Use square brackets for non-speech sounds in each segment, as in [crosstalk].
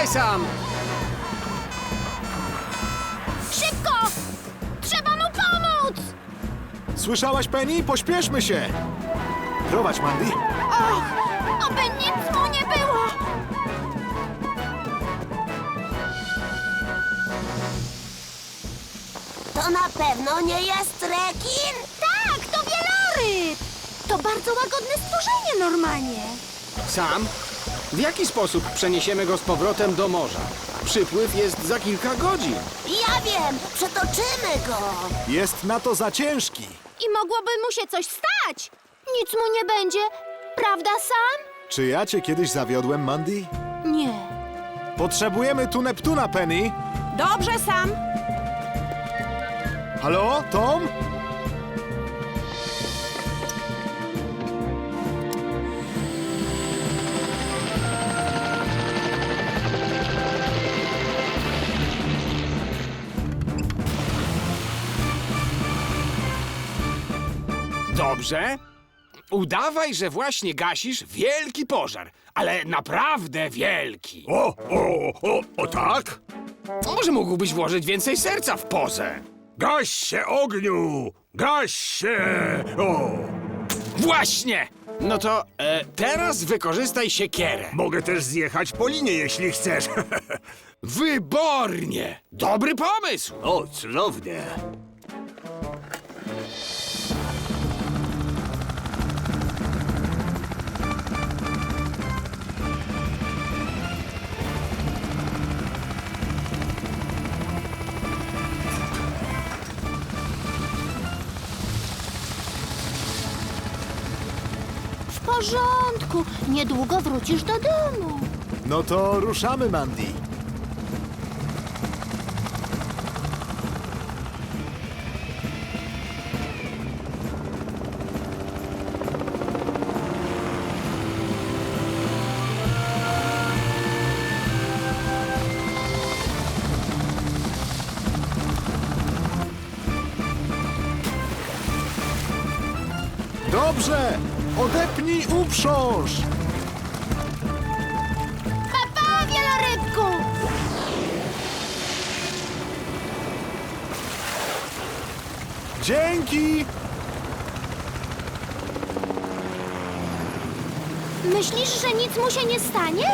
Uważaj sam! Szybko! Trzeba mu pomóc! Słyszałaś, Penny? Pośpieszmy się! Prowadź, Mandy. Och, oby nic mu nie było! To na pewno nie jest rekin? Tak, to wieloryb! To bardzo łagodne stworzenie normalnie. Sam? W jaki sposób przeniesiemy go z powrotem do morza? Przypływ jest za kilka godzin. Ja wiem, przetoczymy go. Jest na to za ciężki. I mogłoby mu się coś stać. Nic mu nie będzie, prawda, Sam? Czy ja cię kiedyś zawiodłem, Mandy? Nie. Potrzebujemy tu Neptuna, Penny. Dobrze, Sam. Halo, Tom? Dobrze. Udawaj, że właśnie gasisz wielki pożar, ale naprawdę wielki. O, o, o, o tak? Może mógłbyś włożyć więcej serca w pozę. Gaś się ogniu! Gaś się! O! Właśnie! No to e, teraz wykorzystaj siekierę. Mogę też zjechać po linie, jeśli chcesz. [laughs] Wybornie! Dobry pomysł! o, cudownie. Porządku. Niedługo wrócisz do domu. No to ruszamy, Mandy. Uprząż! Papa, wielorybku! Dzięki! Myślisz, że nic mu się nie stanie?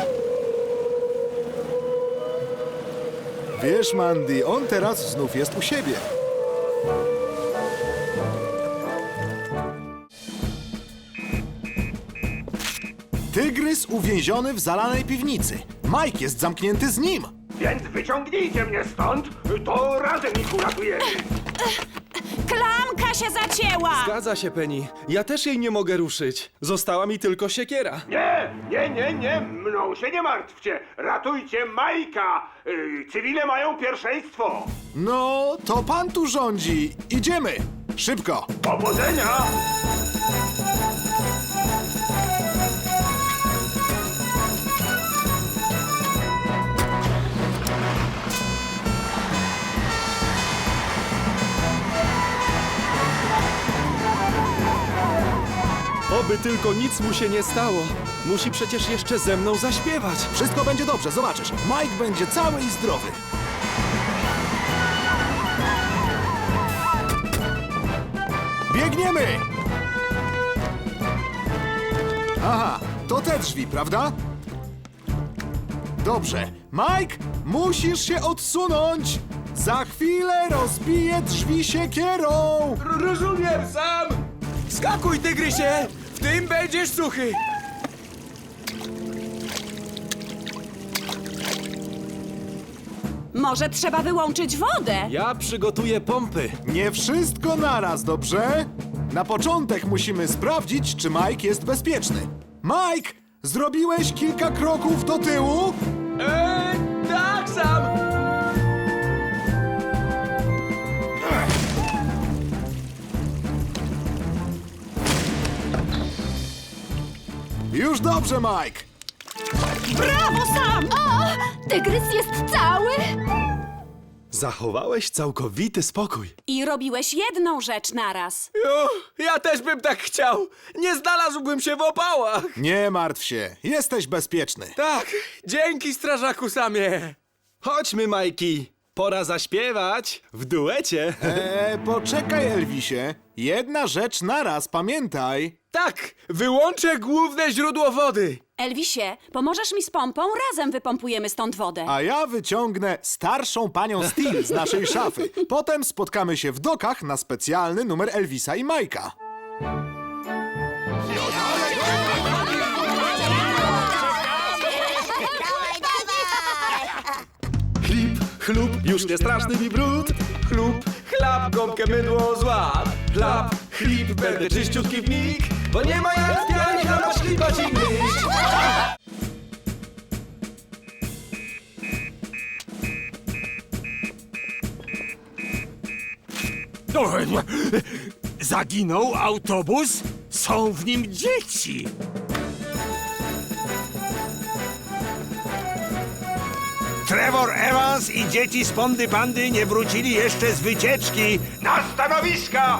Wiesz, Mandy, on teraz znów jest u siebie. Tygrys uwięziony w zalanej piwnicy. Mike jest zamknięty z nim. Więc wyciągnijcie mnie stąd, to razem ich uratujemy. Klamka się zacięła! Zgadza się, Penny. Ja też jej nie mogę ruszyć. Została mi tylko siekiera. Nie, nie, nie, nie, mną się nie martwcie. Ratujcie Majka. Yy, cywile mają pierwszeństwo. No, to pan tu rządzi. Idziemy. Szybko. Powodzenia! Oby tylko nic mu się nie stało. Musi przecież jeszcze ze mną zaśpiewać. Wszystko będzie dobrze, zobaczysz. Mike będzie cały i zdrowy. Biegniemy! Aha, to te drzwi, prawda? Dobrze. Mike, musisz się odsunąć! Za chwilę rozbiję drzwi siekierą! Rozumiem, sam! Skakuj, tygrysie! W tym będziesz suchy! Może trzeba wyłączyć wodę? Ja przygotuję pompy. Nie wszystko naraz, dobrze? Na początek musimy sprawdzić, czy Mike jest bezpieczny. Mike, zrobiłeś kilka kroków do tyłu? Eee, tak, sam! Już dobrze, Mike. Brawo, Sam! O, tygrys jest cały? Zachowałeś całkowity spokój. I robiłeś jedną rzecz naraz. Ja też bym tak chciał. Nie znalazłbym się w opałach. Nie martw się, jesteś bezpieczny. Tak, dzięki strażaku samie. Chodźmy, Majki. Pora zaśpiewać w duecie. Eee, poczekaj, Elvisie. Jedna rzecz naraz, pamiętaj. Tak, wyłączę główne źródło wody. Elvisie, pomożesz mi z pompą? Razem wypompujemy stąd wodę. A ja wyciągnę starszą panią Steel z naszej szafy. Potem spotkamy się w dokach na specjalny numer Elvisa i Majka. Chlub, już nie straszny mi brud. Chlub, chlap, gąbkę mydło złap. Chlap, chlip, będę czyściutki w mig. Bo nie ma jak pianie chlapa szlipać i Zaginął autobus? Są w nim dzieci. Trevor Evans i dzieci z Pondy Pandy nie wrócili jeszcze z wycieczki. Na stanowiska!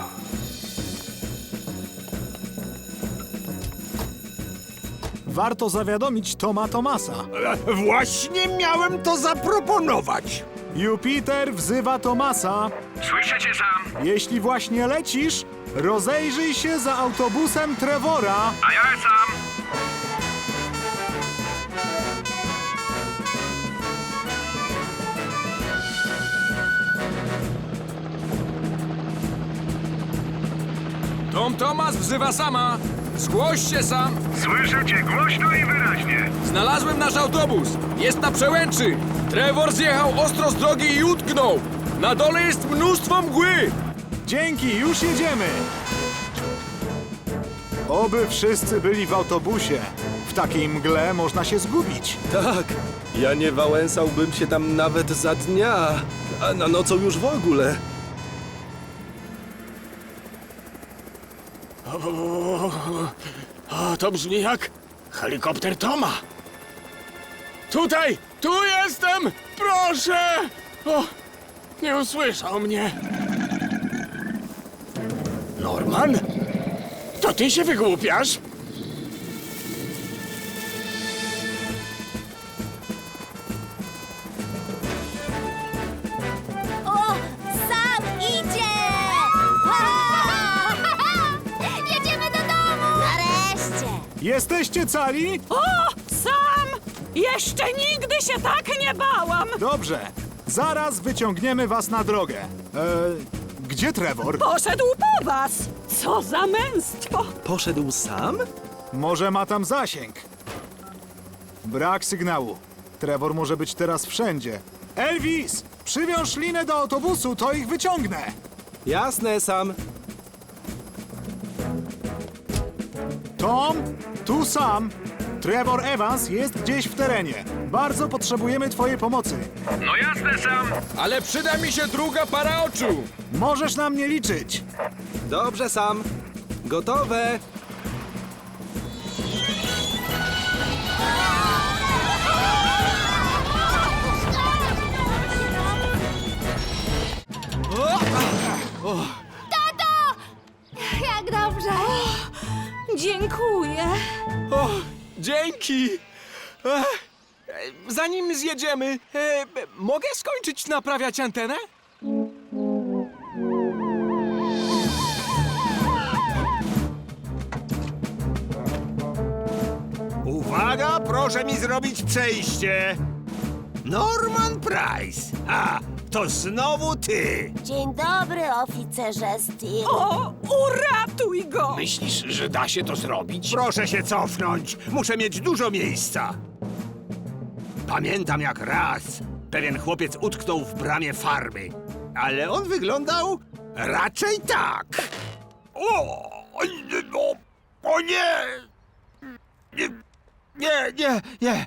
Warto zawiadomić Toma Tomasa. E, Właśnie miałem to zaproponować. Jupiter wzywa Tomasa. Słyszycie sam? Jeśli właśnie lecisz, rozejrzyj się za autobusem Trevora. A ja sam. Tom Tomas wzywa sama. Zgłoś się sam. Słyszę cię głośno i wyraźnie. Znalazłem nasz autobus. Jest na przełęczy. Trevor zjechał ostro z drogi i utknął. Na dole jest mnóstwo mgły. Dzięki, już jedziemy. Oby wszyscy byli w autobusie. W takiej mgle można się zgubić. Tak, ja nie wałęsałbym się tam nawet za dnia, a na nocą już w ogóle. O, to brzmi jak helikopter Toma. Tutaj, tu jestem! Proszę! O, nie usłyszał mnie. Norman? To ty się wygłupiasz? Jesteście cali? O, sam! Jeszcze nigdy się tak nie bałam! Dobrze. Zaraz wyciągniemy was na drogę. Eee, gdzie Trevor? Poszedł po was! Co za męstwo! Poszedł sam? Może ma tam zasięg. Brak sygnału. Trevor może być teraz wszędzie. Elvis! Przywiąż linę do autobusu, to ich wyciągnę. Jasne, sam. Tom, tu sam. Trevor Evans jest gdzieś w terenie. Bardzo potrzebujemy twojej pomocy. No jasne sam. Ale przyda mi się druga para oczu. Możesz na mnie liczyć. Dobrze, sam. Gotowe. Dziękuję. O, dzięki. Ech, e, Zanim zjedziemy, e, b- mogę skończyć naprawiać antenę? Uwaga, proszę mi zrobić przejście. Norman Price. A, to znowu ty. Dzień dobry, oficerze Steel. O, uratuj go! Myślisz, że da się to zrobić? Proszę się cofnąć. Muszę mieć dużo miejsca. Pamiętam jak raz pewien chłopiec utknął w bramie farmy, ale on wyglądał raczej tak. O, o, o nie! Nie, nie, nie, nie,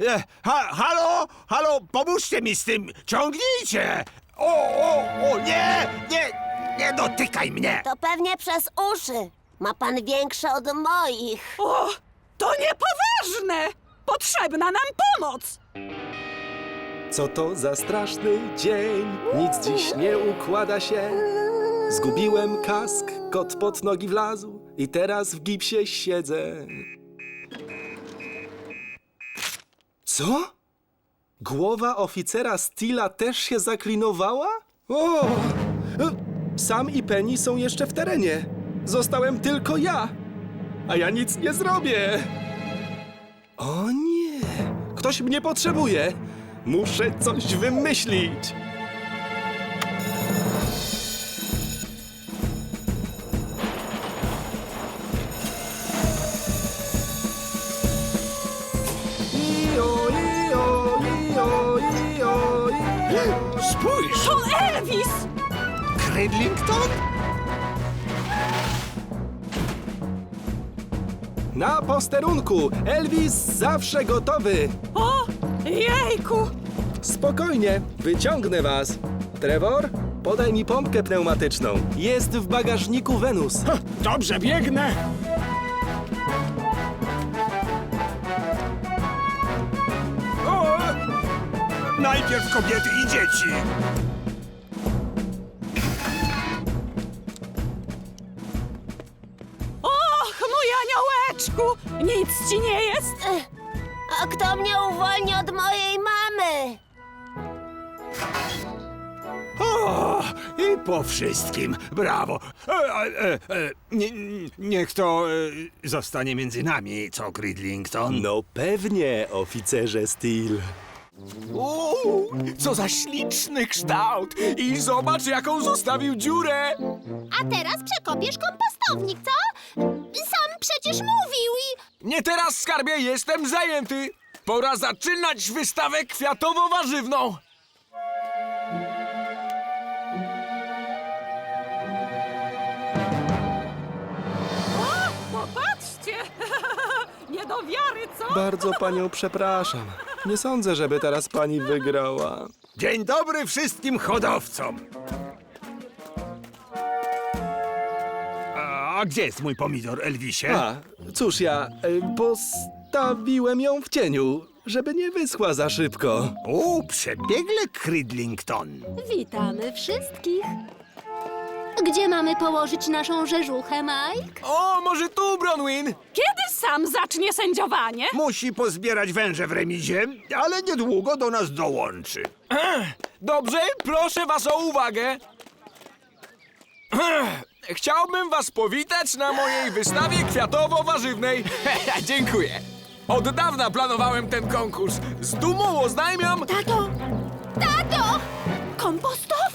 nie. Ha, halo, halo, pomóżcie mi z tym, ciągnijcie! O, o, o, nie, nie, nie dotykaj mnie! To pewnie przez uszy. Ma pan większe od moich. O, to niepoważne! Potrzebna nam pomoc! Co to za straszny dzień, nic dziś nie układa się. Zgubiłem kask, kot pod nogi wlazł i teraz w gipsie siedzę. Co? Głowa oficera Steela też się zaklinowała? O! Sam i Penny są jeszcze w terenie. Zostałem tylko ja. A ja nic nie zrobię. O nie! Ktoś mnie potrzebuje. Muszę coś wymyślić. Cridlington? Na posterunku! Elvis zawsze gotowy! O, jejku! Spokojnie, wyciągnę was. Trevor, podaj mi pompkę pneumatyczną. Jest w bagażniku Wenus. Dobrze, biegnę! O! Najpierw kobiety i dzieci. Nic ci nie jest? A kto mnie uwolni od mojej mamy? O! I po wszystkim. Brawo. E, e, e, nie, niech to e, zostanie między nami, co Cridlington? No pewnie, oficerze Steel. Uuu, co za śliczny kształt! I zobacz, jaką zostawił dziurę! A teraz przekopiesz kompostownik, co? Sam przecież mówił i... Nie teraz, skarbie, jestem zajęty! Pora zaczynać wystawę kwiatowo-warzywną! O, popatrzcie! [laughs] Nie do wiary, co? Bardzo panią przepraszam. Nie sądzę, żeby teraz pani wygrała. Dzień dobry wszystkim hodowcom. A gdzie jest mój pomidor, Elvisie? A, cóż ja, e, postawiłem ją w cieniu, żeby nie wyschła za szybko. O, przebiegle Cridlington. Witamy wszystkich. Gdzie mamy położyć naszą rzeżuchę, Mike? O, może tu, Bronwyn? Kiedy sam zacznie sędziowanie? Musi pozbierać węże w remizie, ale niedługo do nas dołączy. [clears throat] Dobrze, proszę was o uwagę. [clears throat] Chciałbym was powitać na mojej wystawie kwiatowo-warzywnej. [laughs] Dziękuję. Od dawna planowałem ten konkurs. Z dumą oznajmiam... Tato! Tato! Kompostownik!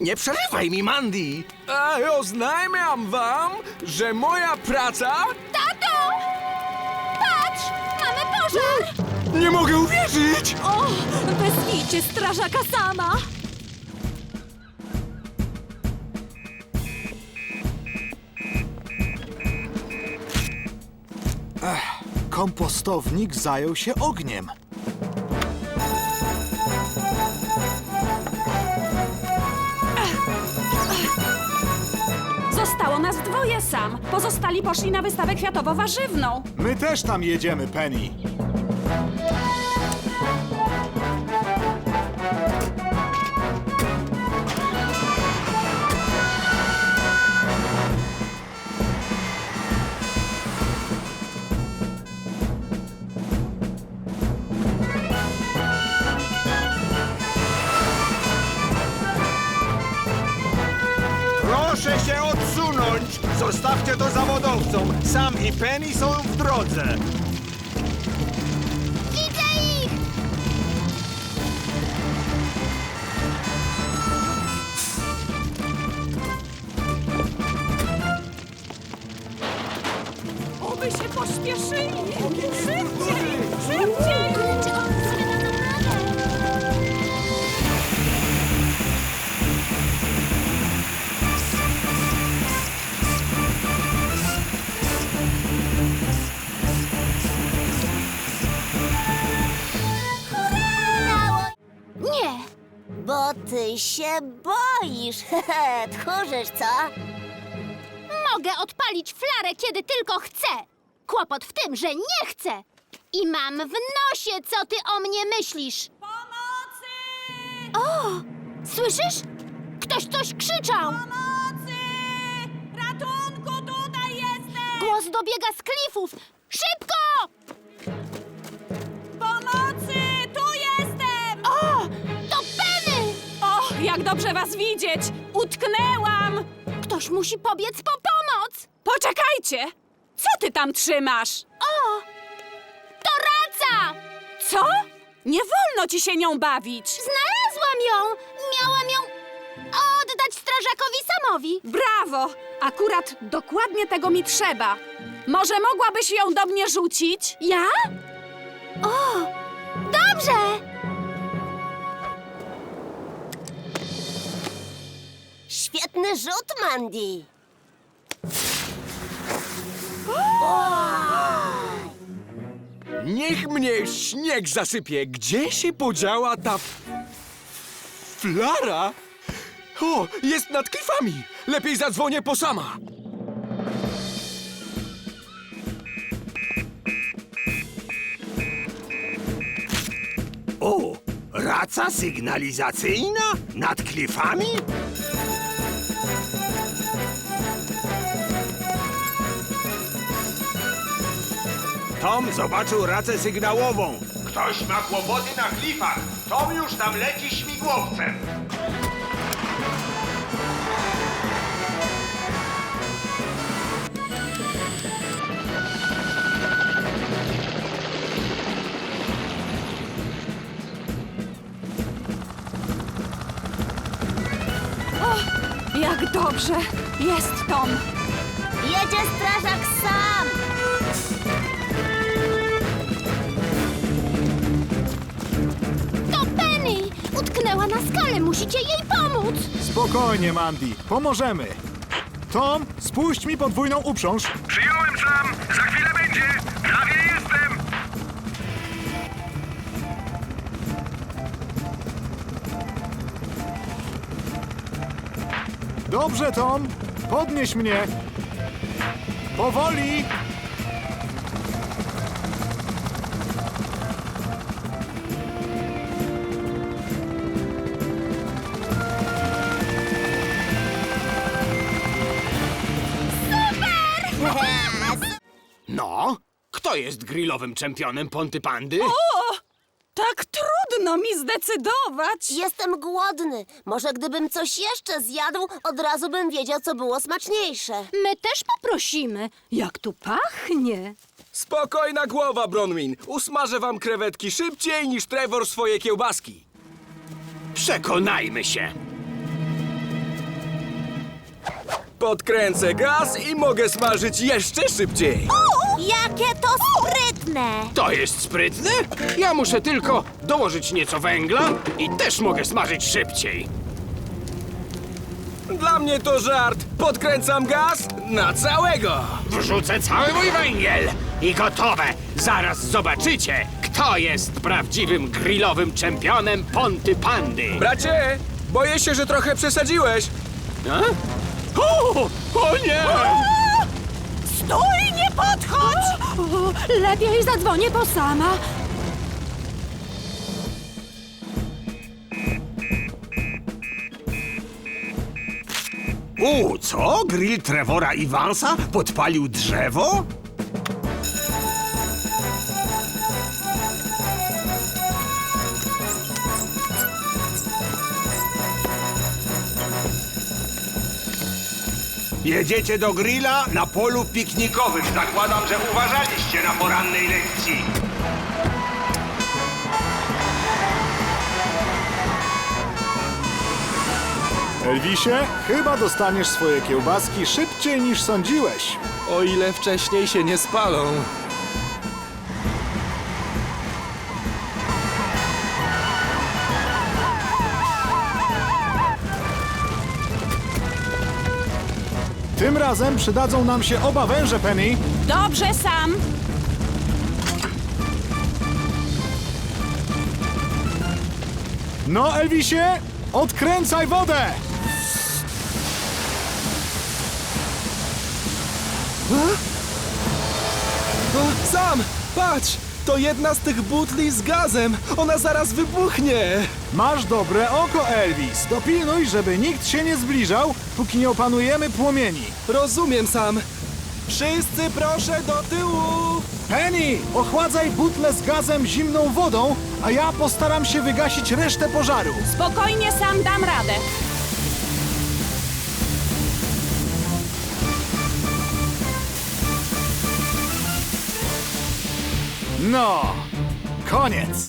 Nie przerywaj mi, Mandy. A oznajmiam wam, że moja praca... Tato! Patrz! Mamy pożar! Nie mogę uwierzyć! O, wezwijcie strażaka sama! Kompostownik zajął się ogniem. Pozostali poszli na wystawę kwiatowo-warzywną. My też tam jedziemy, Penny. Zawodowcom. Sam i Penny są w drodze. Widzę ich! Oby się pośpieszyli! Szybciej! Szybciej! Bo ty się boisz. [laughs] Tchórzysz, co? Mogę odpalić flarę, kiedy tylko chcę. Kłopot w tym, że nie chcę. I mam w nosie, co ty o mnie myślisz. Pomocy! O! Słyszysz? Ktoś coś krzyczał! Pomocy! Ratunku, tutaj jestem! Głos dobiega z klifów! Szybko! O, jak dobrze was widzieć! Utknęłam! Ktoś musi pobiec po pomoc! Poczekajcie! Co ty tam trzymasz? O! To raca! Co? Nie wolno ci się nią bawić! Znalazłam ją! Miałam ją oddać strażakowi Samowi. Brawo! Akurat dokładnie tego mi trzeba. Może mogłabyś ją do mnie rzucić? Ja? O! Dobrze! Świetny rzut, Mandy. Niech mnie śnieg zasypie. Gdzie się podziała ta f- flara? O, jest nad klifami. Lepiej zadzwonię po sama. O, raca sygnalizacyjna nad klifami? Tom zobaczył racę sygnałową. Ktoś ma kłopoty na klifach. Tom już tam leci śmigłowcem. Jak dobrze! Jest Tom! Jedzie strażak sam! Na skale, musicie jej pomóc! Spokojnie, Mandy, pomożemy. Tom, spuść mi podwójną uprząż. Przyjąłem sam. Za chwilę będzie. Prawie jestem. Dobrze, Tom, podnieś mnie. Powoli. Kto jest grillowym czempionem Ponty Pandy? Tak trudno mi zdecydować! Jestem głodny. Może gdybym coś jeszcze zjadł, od razu bym wiedział, co było smaczniejsze. My też poprosimy. Jak tu pachnie! Spokojna głowa, Bronwyn. Usmażę wam krewetki szybciej niż Trevor swoje kiełbaski. Przekonajmy się. Podkręcę gaz i mogę smażyć jeszcze szybciej. Jakie to sprytne! To jest sprytne? Ja muszę tylko dołożyć nieco węgla i też mogę smażyć szybciej. Dla mnie to żart. Podkręcam gaz na całego. Wrzucę cały mój węgiel i gotowe. Zaraz zobaczycie, kto jest prawdziwym grillowym czempionem Ponty Pandy. Bracie, boję się, że trochę przesadziłeś. A? O, o nie! Stój, nie podchodź! Lepiej zadzwonię po sama. U, co? Grill Trevora Iwansa podpalił drzewo? Jedziecie do grilla na polu piknikowym. Zakładam, że uważaliście na porannej lekcji. Elvisie, chyba dostaniesz swoje kiełbaski szybciej niż sądziłeś. O ile wcześniej się nie spalą. Tym razem przydadzą nam się oba węże, Penny. Dobrze, Sam. No, Elvisie, odkręcaj wodę! Sam, patrz! To jedna z tych butli z gazem. Ona zaraz wybuchnie. Masz dobre oko, Elvis. Dopilnuj, żeby nikt się nie zbliżał, póki nie opanujemy płomieni. Rozumiem, Sam. Wszyscy proszę do tyłu! Penny, ochładzaj butlę z gazem zimną wodą, a ja postaram się wygasić resztę pożaru. Spokojnie, sam dam radę. No, koniec.